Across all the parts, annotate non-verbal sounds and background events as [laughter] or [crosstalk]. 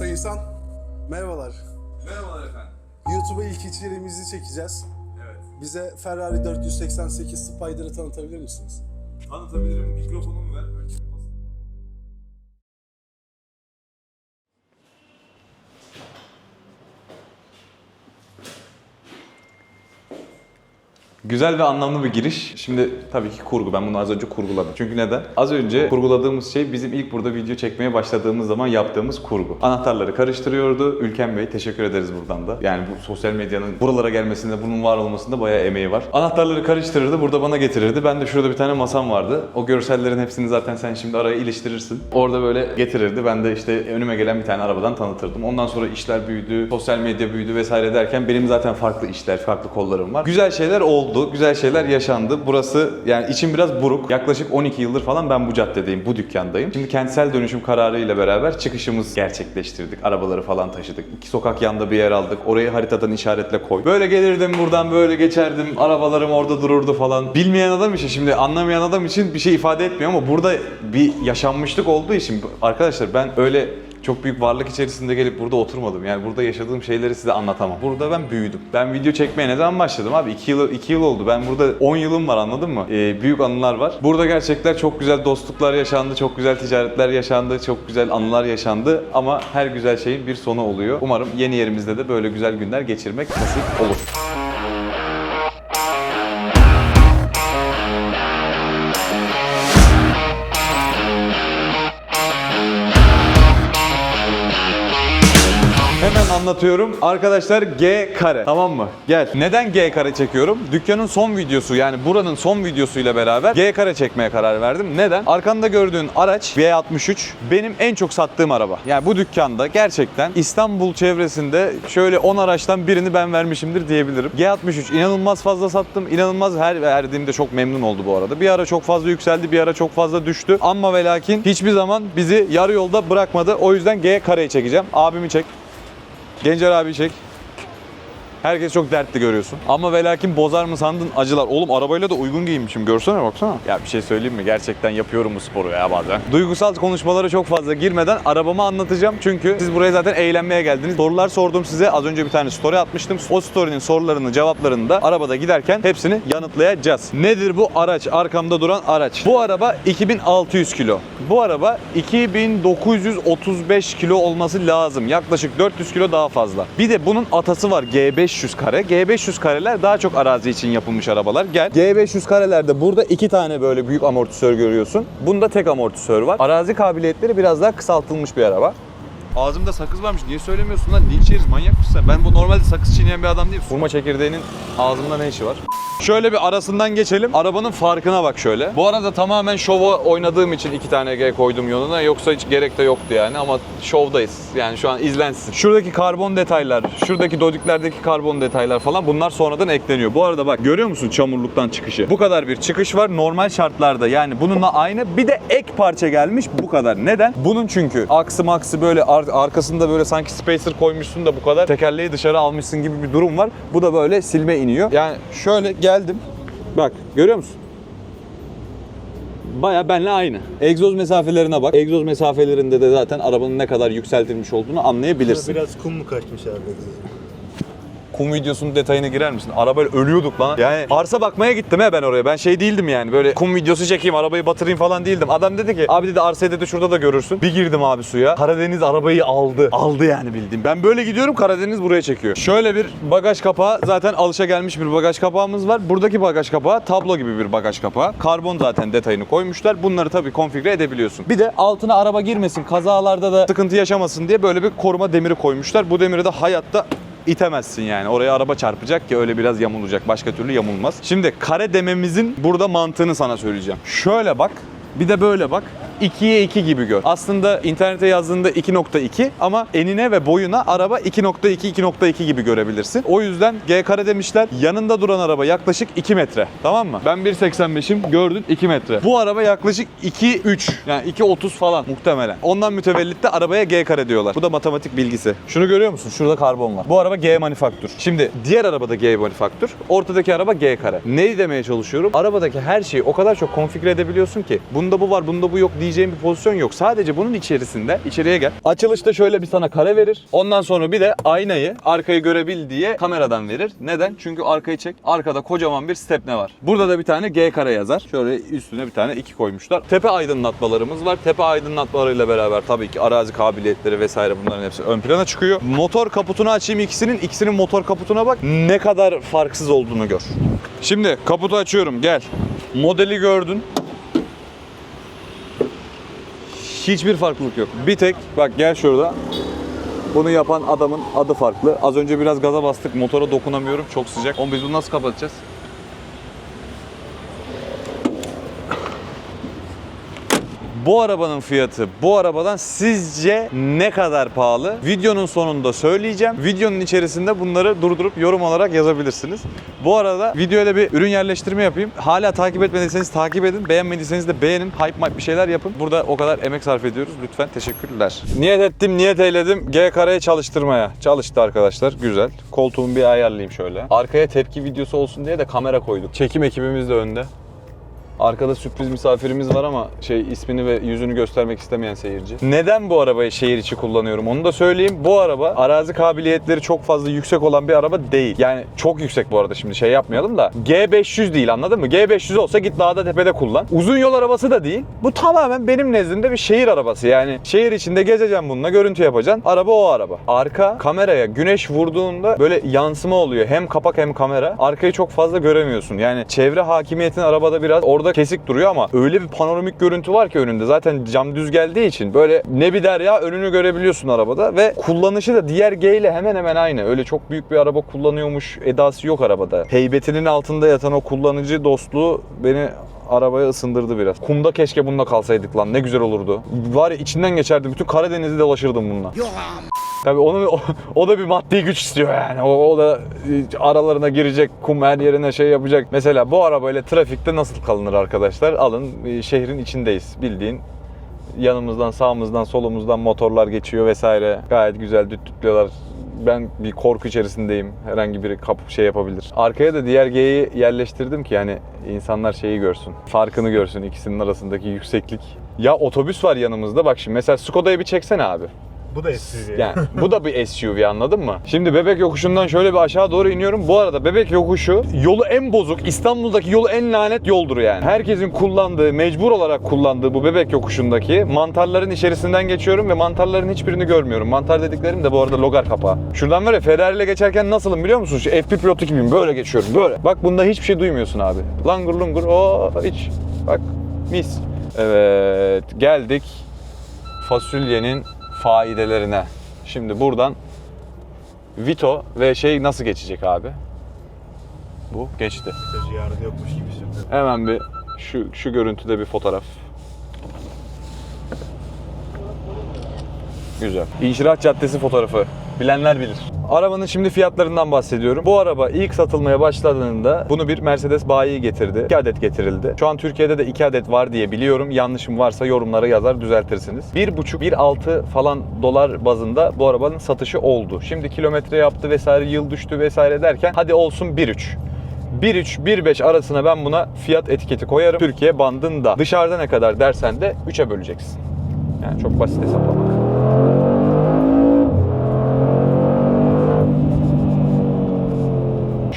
Sayın İhsan, merhabalar. Merhabalar efendim. YouTube'a ilk içeriğimizi çekeceğiz. Evet. Bize Ferrari 488 Spider'ı tanıtabilir misiniz? Tanıtabilirim. Mikrofonumu Güzel ve anlamlı bir giriş. Şimdi tabii ki kurgu. Ben bunu az önce kurguladım. Çünkü neden? Az önce kurguladığımız şey bizim ilk burada video çekmeye başladığımız zaman yaptığımız kurgu. Anahtarları karıştırıyordu. Ülken Bey teşekkür ederiz buradan da. Yani bu sosyal medyanın buralara gelmesinde, bunun var olmasında bayağı emeği var. Anahtarları karıştırırdı, burada bana getirirdi. Ben de şurada bir tane masam vardı. O görsellerin hepsini zaten sen şimdi araya iliştirirsin. Orada böyle getirirdi. Ben de işte önüme gelen bir tane arabadan tanıtırdım. Ondan sonra işler büyüdü, sosyal medya büyüdü vesaire derken benim zaten farklı işler, farklı kollarım var. Güzel şeyler oldu, güzel şeyler yaşandı. Burası yani içim biraz buruk. Yaklaşık 12 yıldır falan ben bu caddedeyim, bu dükkandayım. Şimdi kentsel dönüşüm kararıyla beraber çıkışımız gerçekleştirdik. Arabaları falan taşıdık. İki sokak yanda bir yer aldık. Orayı haritadan işaretle koy. Böyle gelirdim buradan böyle geçerdim. Arabalarım orada dururdu falan. Bilmeyen adam için şimdi anlamayan adam için bir şey ifade etmiyor ama burada bir yaşanmışlık olduğu için arkadaşlar ben öyle çok büyük varlık içerisinde gelip burada oturmadım. Yani burada yaşadığım şeyleri size anlatamam. Burada ben büyüdüm. Ben video çekmeye ne zaman başladım abi? 2 yıl, iki yıl oldu. Ben burada 10 yılım var anladın mı? Ee, büyük anılar var. Burada gerçekten çok güzel dostluklar yaşandı. Çok güzel ticaretler yaşandı. Çok güzel anılar yaşandı. Ama her güzel şeyin bir sonu oluyor. Umarım yeni yerimizde de böyle güzel günler geçirmek nasip olur. Anlatıyorum. Arkadaşlar G kare. Tamam mı? Gel. Neden G kare çekiyorum? Dükkanın son videosu yani buranın son videosuyla beraber G kare çekmeye karar verdim. Neden? Arkanda gördüğün araç V63 benim en çok sattığım araba. Yani bu dükkanda gerçekten İstanbul çevresinde şöyle 10 araçtan birini ben vermişimdir diyebilirim. G63 inanılmaz fazla sattım. İnanılmaz her verdiğimde çok memnun oldu bu arada. Bir ara çok fazla yükseldi, bir ara çok fazla düştü. Ama ve lakin hiçbir zaman bizi yarı yolda bırakmadı. O yüzden G kareyi çekeceğim. Abimi çek. Gencer abi çek. Herkes çok dertli görüyorsun. Ama ve lakin bozar mı sandın acılar. Oğlum arabayla da uygun giyinmişim. Görsene baksana. Ya bir şey söyleyeyim mi? Gerçekten yapıyorum bu sporu ya bazen. Duygusal konuşmalara çok fazla girmeden arabamı anlatacağım. Çünkü siz buraya zaten eğlenmeye geldiniz. Sorular sordum size. Az önce bir tane story atmıştım. O story'nin sorularını, cevaplarını da arabada giderken hepsini yanıtlayacağız. Nedir bu araç? Arkamda duran araç. Bu araba 2600 kilo. Bu araba 2935 kilo olması lazım. Yaklaşık 400 kilo daha fazla. Bir de bunun atası var G500 kare. G500 kareler daha çok arazi için yapılmış arabalar. Gel. G500 karelerde burada iki tane böyle büyük amortisör görüyorsun. Bunda tek amortisör var. Arazi kabiliyetleri biraz daha kısaltılmış bir araba. Ağzımda sakız varmış. Niye söylemiyorsun lan? Linç yeriz. Manyak mısın sen? Ben bu normalde sakız çiğneyen bir adam değilim. Hurma çekirdeğinin ağzımda ne işi var? Şöyle bir arasından geçelim. Arabanın farkına bak şöyle. Bu arada tamamen şova oynadığım için iki tane G koydum yanına. Yoksa hiç gerek de yoktu yani ama şovdayız. Yani şu an izlensin. Şuradaki karbon detaylar, şuradaki dodiklerdeki karbon detaylar falan bunlar sonradan ekleniyor. Bu arada bak görüyor musun çamurluktan çıkışı? Bu kadar bir çıkış var normal şartlarda. Yani bununla aynı. Bir de ek parça gelmiş bu kadar. Neden? Bunun çünkü aksı maksı böyle ar- arkasında böyle sanki spacer koymuşsun da bu kadar tekerleği dışarı almışsın gibi bir durum var. Bu da böyle silme iniyor. Yani şöyle geldim. Bak görüyor musun? Baya benle aynı. Egzoz mesafelerine bak. Egzoz mesafelerinde de zaten arabanın ne kadar yükseltilmiş olduğunu anlayabilirsin. Biraz kum mu kaçmış abi? Kum videosunun detayına girer misin? Arabayla ölüyorduk lan. Yani arsa bakmaya gittim he ben oraya. Ben şey değildim yani böyle kum videosu çekeyim arabayı batırayım falan değildim. Adam dedi ki abi dedi arsayı dedi şurada da görürsün. Bir girdim abi suya. Karadeniz arabayı aldı. Aldı yani bildiğim. Ben böyle gidiyorum Karadeniz buraya çekiyor. Şöyle bir bagaj kapağı zaten alışa gelmiş bir bagaj kapağımız var. Buradaki bagaj kapağı tablo gibi bir bagaj kapağı. Karbon zaten detayını koymuşlar. Bunları tabii konfigüre edebiliyorsun. Bir de altına araba girmesin, kazalarda da sıkıntı yaşamasın diye böyle bir koruma demiri koymuşlar. Bu demiri de hayatta itemezsin yani. Oraya araba çarpacak ki öyle biraz yamulacak. Başka türlü yamulmaz. Şimdi kare dememizin burada mantığını sana söyleyeceğim. Şöyle bak. Bir de böyle bak. 2'ye 2 gibi gör. Aslında internete yazdığında 2.2 ama enine ve boyuna araba 2.2 2.2 gibi görebilirsin. O yüzden G kare demişler. Yanında duran araba yaklaşık 2 metre. Tamam mı? Ben 1.85'im gördün 2 metre. Bu araba yaklaşık 2.3 yani 2.30 falan muhtemelen. Ondan mütevellit de arabaya G kare diyorlar. Bu da matematik bilgisi. Şunu görüyor musun? Şurada karbon var. Bu araba G manifaktür. Şimdi diğer arabada G manifaktür. Ortadaki araba G kare. Ne demeye çalışıyorum? Arabadaki her şeyi o kadar çok konfigüre edebiliyorsun ki. Bu bunda bu var, bunda bu yok diyeceğim bir pozisyon yok. Sadece bunun içerisinde, içeriye gel. Açılışta şöyle bir sana kare verir. Ondan sonra bir de aynayı arkayı görebil diye kameradan verir. Neden? Çünkü arkayı çek. Arkada kocaman bir stepne var. Burada da bir tane G kare yazar. Şöyle üstüne bir tane iki koymuşlar. Tepe aydınlatmalarımız var. Tepe aydınlatmalarıyla beraber tabii ki arazi kabiliyetleri vesaire bunların hepsi ön plana çıkıyor. Motor kaputunu açayım ikisinin. ikisinin motor kaputuna bak. Ne kadar farksız olduğunu gör. Şimdi kaputu açıyorum. Gel. Modeli gördün. Hiçbir farklılık yok. Bir tek bak gel şurada. Bunu yapan adamın adı farklı. Az önce biraz gaza bastık. Motora dokunamıyorum. Çok sıcak. Oğlum biz bunu nasıl kapatacağız? Bu arabanın fiyatı bu arabadan sizce ne kadar pahalı? Videonun sonunda söyleyeceğim. Videonun içerisinde bunları durdurup yorum olarak yazabilirsiniz. Bu arada videoya bir ürün yerleştirme yapayım. Hala takip etmediyseniz takip edin. Beğenmediyseniz de beğenin. Hype hype bir şeyler yapın. Burada o kadar emek sarf ediyoruz. Lütfen teşekkürler. Niyet ettim, niyet eyledim. G kareyi çalıştırmaya. Çalıştı arkadaşlar. Güzel. Koltuğumu bir ayarlayayım şöyle. Arkaya tepki videosu olsun diye de kamera koyduk. Çekim ekibimiz de önde. Arkada sürpriz misafirimiz var ama şey ismini ve yüzünü göstermek istemeyen seyirci. Neden bu arabayı şehir içi kullanıyorum onu da söyleyeyim. Bu araba arazi kabiliyetleri çok fazla yüksek olan bir araba değil. Yani çok yüksek bu arada şimdi şey yapmayalım da. G500 değil anladın mı? G500 olsa git dağda tepede kullan. Uzun yol arabası da değil. Bu tamamen benim nezdimde bir şehir arabası. Yani şehir içinde gezeceksin bununla görüntü yapacaksın. Araba o araba. Arka kameraya güneş vurduğunda böyle yansıma oluyor. Hem kapak hem kamera. Arkayı çok fazla göremiyorsun. Yani çevre hakimiyetin arabada biraz orada kesik duruyor ama öyle bir panoramik görüntü var ki önünde. Zaten cam düz geldiği için böyle ne bir derya önünü görebiliyorsun arabada ve kullanışı da diğer G ile hemen hemen aynı. Öyle çok büyük bir araba kullanıyormuş edası yok arabada. Heybetinin altında yatan o kullanıcı dostluğu beni arabaya ısındırdı biraz. Kumda keşke bununla kalsaydık lan ne güzel olurdu. Var ya içinden geçerdim bütün Karadeniz'i dolaşırdım bununla. Tabii onu o, o da bir maddi güç istiyor yani. O, o da e, aralarına girecek, kum her yerine şey yapacak. Mesela bu arabayla trafikte nasıl kalınır arkadaşlar? Alın e, şehrin içindeyiz bildiğin. Yanımızdan, sağımızdan, solumuzdan motorlar geçiyor vesaire. Gayet güzel düt dütlüyorlar. Ben bir korku içerisindeyim. Herhangi biri kapı şey yapabilir. Arkaya da diğer G'yi yerleştirdim ki yani insanlar şeyi görsün. Farkını görsün ikisinin arasındaki yükseklik. Ya otobüs var yanımızda. Bak şimdi mesela Skoda'yı bir çeksene abi. Bu da SUV. Yani bu da bir SUV anladın mı? Şimdi Bebek yokuşundan şöyle bir aşağı doğru iniyorum. Bu arada Bebek yokuşu yolu en bozuk, İstanbul'daki yolu en lanet yoldur yani. Herkesin kullandığı, mecbur olarak kullandığu bu Bebek yokuşundaki mantarların içerisinden geçiyorum ve mantarların hiçbirini görmüyorum. Mantar dediklerim de bu arada logar kapağı. Şuradan var ya Ferrari ile geçerken nasılım biliyor musun? Şu FP pilotu gibiyim. Böyle geçiyorum böyle. Bak bunda hiçbir şey duymuyorsun abi. Langur lungur o hiç. Bak mis. Evet geldik fasulyenin faidelerine. Şimdi buradan Vito ve şey nasıl geçecek abi? Bu geçti. Sözü yarın yokmuş gibi sürdü. Hemen bir şu şu görüntüde bir fotoğraf. Güzel. İnşiraat Caddesi fotoğrafı. Bilenler bilir. Arabanın şimdi fiyatlarından bahsediyorum. Bu araba ilk satılmaya başladığında bunu bir Mercedes bayi getirdi. 2 adet getirildi. Şu an Türkiye'de de 2 adet var diye biliyorum. Yanlışım varsa yorumlara yazar düzeltirsiniz. 1,5-1,6 falan dolar bazında bu arabanın satışı oldu. Şimdi kilometre yaptı vesaire yıl düştü vesaire derken hadi olsun 1,3. 1.3-1.5 arasına ben buna fiyat etiketi koyarım. Türkiye bandında. Dışarıda ne kadar dersen de 3'e böleceksin. Yani çok basit hesaplamak.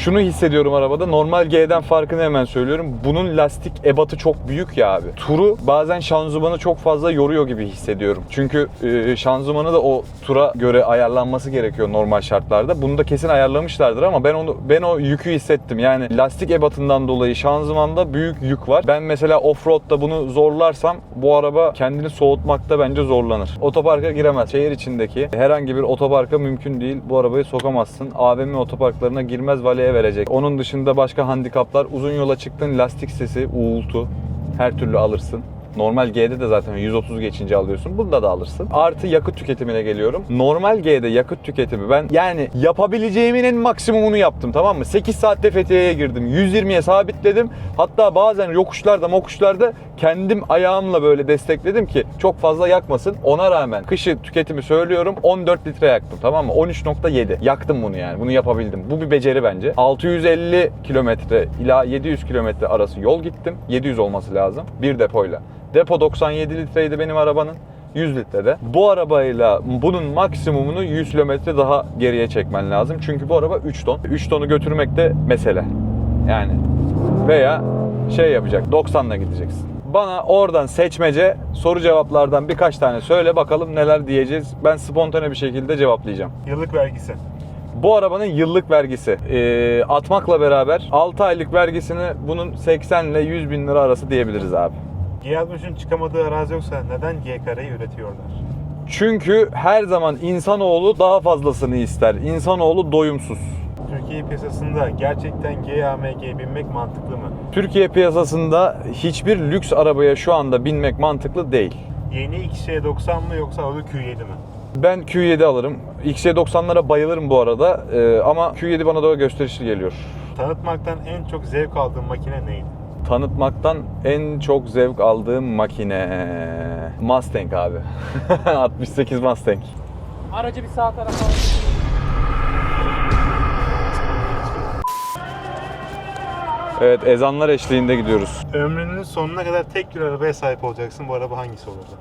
Şunu hissediyorum arabada. Normal G'den farkını hemen söylüyorum. Bunun lastik ebatı çok büyük ya abi. Turu bazen şanzımanı çok fazla yoruyor gibi hissediyorum. Çünkü e, şanzımanı da o tura göre ayarlanması gerekiyor normal şartlarda. Bunu da kesin ayarlamışlardır ama ben onu ben o yükü hissettim. Yani lastik ebatından dolayı şanzımanda büyük yük var. Ben mesela offroad'da bunu zorlarsam bu araba kendini soğutmakta bence zorlanır. Otoparka giremez. Şehir içindeki herhangi bir otoparka mümkün değil. Bu arabayı sokamazsın. AVM otoparklarına girmez verecek. Onun dışında başka handikaplar uzun yola çıktın lastik sesi, uğultu her türlü alırsın. Normal G'de de zaten 130 geçince alıyorsun. Bunda da alırsın. Artı yakıt tüketimine geliyorum. Normal G'de yakıt tüketimi ben yani yapabileceğimin en maksimumunu yaptım tamam mı? 8 saatte Fethiye'ye girdim. 120'ye sabitledim. Hatta bazen yokuşlarda mokuşlarda kendim ayağımla böyle destekledim ki çok fazla yakmasın. Ona rağmen kışı tüketimi söylüyorum 14 litre yaktım tamam mı? 13.7 yaktım bunu yani. Bunu yapabildim. Bu bir beceri bence. 650 kilometre ila 700 kilometre arası yol gittim. 700 olması lazım. Bir depoyla. Depo 97 litreydi benim arabanın. 100 litrede. Bu arabayla bunun maksimumunu 100 kilometre daha geriye çekmen lazım. Çünkü bu araba 3 ton. 3 tonu götürmek de mesele. Yani veya şey yapacak 90'la gideceksin. Bana oradan seçmece soru cevaplardan birkaç tane söyle bakalım neler diyeceğiz. Ben spontane bir şekilde cevaplayacağım. Yıllık vergisi. Bu arabanın yıllık vergisi ee, atmakla beraber 6 aylık vergisini bunun 80 ile 100 bin lira arası diyebiliriz abi. G63'ün çıkamadığı arazi yoksa neden kareyi üretiyorlar? Çünkü her zaman insanoğlu daha fazlasını ister. İnsanoğlu doyumsuz. Türkiye piyasasında gerçekten GAMG binmek mantıklı mı? Türkiye piyasasında hiçbir lüks arabaya şu anda binmek mantıklı değil. Yeni XC90 mı yoksa Audi Q7 mi? Ben Q7 alırım. XC90'lara bayılırım bu arada Ee, ama Q7 bana daha gösterişli geliyor. Tanıtmaktan en çok zevk aldığın makine neydi? Tanıtmaktan en çok zevk aldığım makine Mustang abi. [laughs] 68 Mustang. Aracı bir sağ tarafa. Evet ezanlar eşliğinde gidiyoruz. Ömrünün sonuna kadar tek bir arabaya sahip olacaksın. Bu araba hangisi olurdu?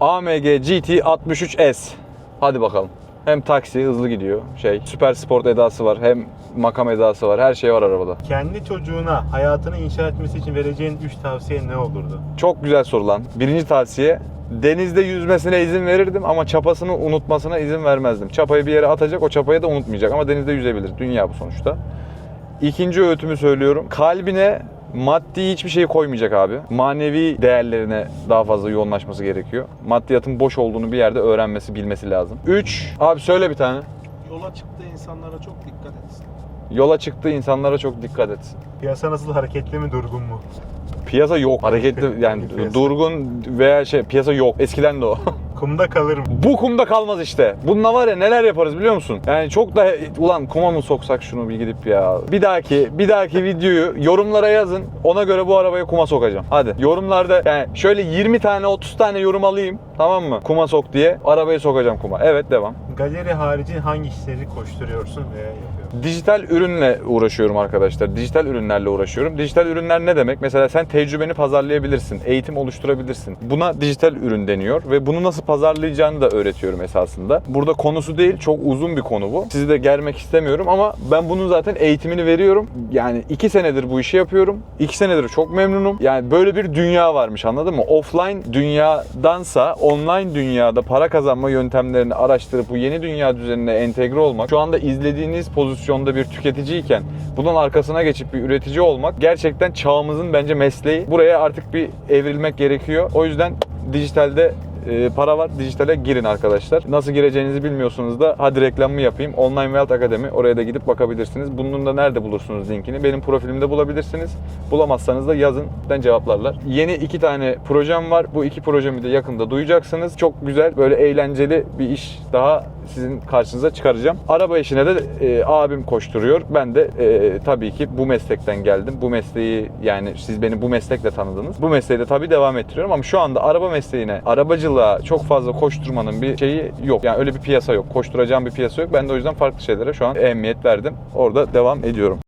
AMG GT 63S. Hadi bakalım. Hem taksi hızlı gidiyor. Şey, süper sport edası var. Hem makam edası var. Her şey var arabada. Kendi çocuğuna hayatını inşa etmesi için vereceğin 3 tavsiye ne olurdu? Çok güzel soru lan. Birinci tavsiye denizde yüzmesine izin verirdim ama çapasını unutmasına izin vermezdim. Çapayı bir yere atacak, o çapayı da unutmayacak ama denizde yüzebilir. Dünya bu sonuçta. İkinci öğütümü söylüyorum. Kalbine maddi hiçbir şey koymayacak abi. Manevi değerlerine daha fazla yoğunlaşması gerekiyor. Maddiyatın boş olduğunu bir yerde öğrenmesi, bilmesi lazım. 3. Abi söyle bir tane. Yola çıktığı insanlara çok dikkat etsin. Yola çıktığı insanlara çok dikkat etsin. Piyasa nasıl hareketli mi durgun mu? Piyasa yok. Hareketli yani Piyasa. durgun veya şey piyasa yok. Eskiden de o. [laughs] Kumda kalır mı? Bu kumda kalmaz işte. Bununla var ya neler yaparız biliyor musun? Yani çok da ulan kuma mı soksak şunu bir gidip ya. Bir dahaki bir dahaki videoyu yorumlara yazın. Ona göre bu arabayı kuma sokacağım. Hadi yorumlarda yani şöyle 20 tane 30 tane yorum alayım tamam mı? Kuma sok diye arabayı sokacağım kuma. Evet devam. Galeri harici hangi işleri koşturuyorsun veya yapıyorsun? Dijital ürünle uğraşıyorum arkadaşlar. Dijital ürünlerle uğraşıyorum. Dijital ürünler ne demek? Mesela sen tecrübeni pazarlayabilirsin, eğitim oluşturabilirsin. Buna dijital ürün deniyor ve bunu nasıl pazarlayacağını da öğretiyorum esasında. Burada konusu değil, çok uzun bir konu bu. Sizi de germek istemiyorum ama ben bunun zaten eğitimini veriyorum. Yani iki senedir bu işi yapıyorum. İki senedir çok memnunum. Yani böyle bir dünya varmış anladın mı? Offline dünyadansa online dünyada para kazanma yöntemlerini araştırıp bu yeni dünya düzenine entegre olmak, şu anda izlediğiniz pozisyonda bir tüketiciyken bunun arkasına geçip bir üretici olmak gerçekten çağımızın bence mesleği. Buraya artık bir evrilmek gerekiyor. O yüzden dijitalde e, para var. Dijitale girin arkadaşlar. Nasıl gireceğinizi bilmiyorsunuz da hadi reklamımı yapayım. Online Wealth Akademi. Oraya da gidip bakabilirsiniz. Bunun da nerede bulursunuz linkini? Benim profilimde bulabilirsiniz. Bulamazsanız da yazın. Ben cevaplarlar. Yeni iki tane projem var. Bu iki projemi de yakında duyacaksınız. Çok güzel böyle eğlenceli bir iş daha sizin karşınıza çıkaracağım. Araba işine de e, abim koşturuyor. Ben de e, tabii ki bu meslekten geldim. Bu mesleği yani siz beni bu meslekle tanıdınız. Bu mesleği de tabii devam ettiriyorum ama şu anda araba mesleğine, arabacılığa çok fazla koşturmanın bir şeyi yok. Yani öyle bir piyasa yok. Koşturacağım bir piyasa yok. Ben de o yüzden farklı şeylere şu an ehemmiyet verdim. Orada devam ediyorum.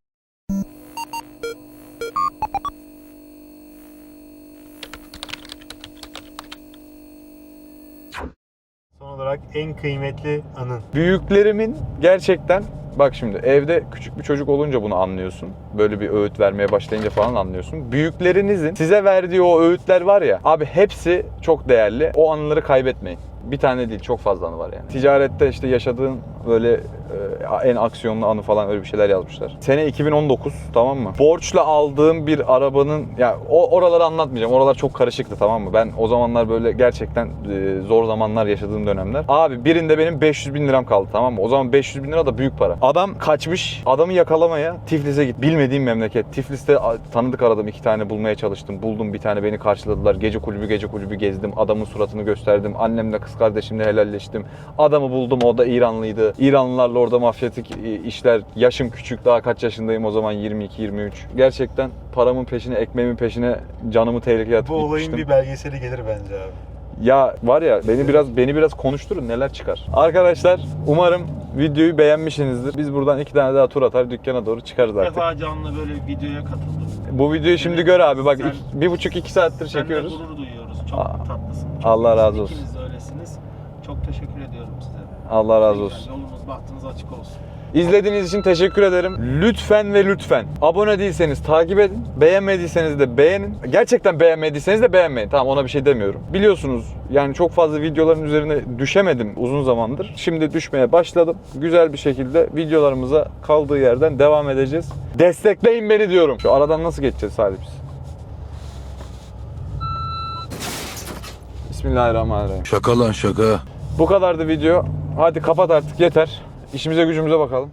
Olarak en kıymetli anın. Büyüklerimin gerçekten bak şimdi evde küçük bir çocuk olunca bunu anlıyorsun. Böyle bir öğüt vermeye başlayınca falan anlıyorsun. Büyüklerinizin size verdiği o öğütler var ya abi hepsi çok değerli. O anıları kaybetmeyin. Bir tane değil çok fazla anı var yani. Ticarette işte yaşadığın böyle e, en aksiyonlu anı falan öyle bir şeyler yazmışlar. Sene 2019 tamam mı? Borçla aldığım bir arabanın ya o oraları anlatmayacağım. Oralar çok karışıktı tamam mı? Ben o zamanlar böyle gerçekten e, zor zamanlar yaşadığım dönemler. Abi birinde benim 500 bin liram kaldı tamam mı? O zaman 500 bin lira da büyük para. Adam kaçmış. Adamı yakalamaya Tiflis'e git. Bilmediğim memleket. Tiflis'te tanıdık aradım. iki tane bulmaya çalıştım. Buldum bir tane beni karşıladılar. Gece kulübü gece kulübü gezdim. Adamın suratını gösterdim. Annemle kız kardeşimle helalleştim. Adamı buldum. O da İranlıydı. İranlılarla orada mafyatik e, işler. Yaşım küçük. Daha kaç yaşındayım o zaman? 22-23. Gerçekten paramın peşine, ekmeğimin peşine canımı tehlikeye atıp Bu olayın gitmiştim. bir belgeseli gelir bence abi. Ya var ya beni biraz beni biraz konuşturun neler çıkar. Arkadaşlar umarım videoyu beğenmişsinizdir. Biz buradan iki tane daha tur atar dükkana doğru çıkarız artık. defa canlı böyle videoya katıldım. Bu videoyu şimdi Evet. gör abi bak Sen- iki- bir buçuk iki saattir çekiyoruz. gurur duyuyoruz. Çok Aa, tatlısın. Çok Allah razı olsun. İkiniz de öylesiniz. Çok teşekkür. Allah razı olsun. Yolunuz bahtınız açık olsun. İzlediğiniz için teşekkür ederim. Lütfen ve lütfen abone değilseniz takip edin. Beğenmediyseniz de beğenin. Gerçekten beğenmediyseniz de beğenmeyin. Tamam ona bir şey demiyorum. Biliyorsunuz yani çok fazla videoların üzerine düşemedim uzun zamandır. Şimdi düşmeye başladım. Güzel bir şekilde videolarımıza kaldığı yerden devam edeceğiz. Destekleyin beni diyorum. Şu aradan nasıl geçeceğiz Salih biz? Bismillahirrahmanirrahim. Şaka lan şaka. Bu kadardı video. Hadi kapat artık yeter. İşimize gücümüze bakalım.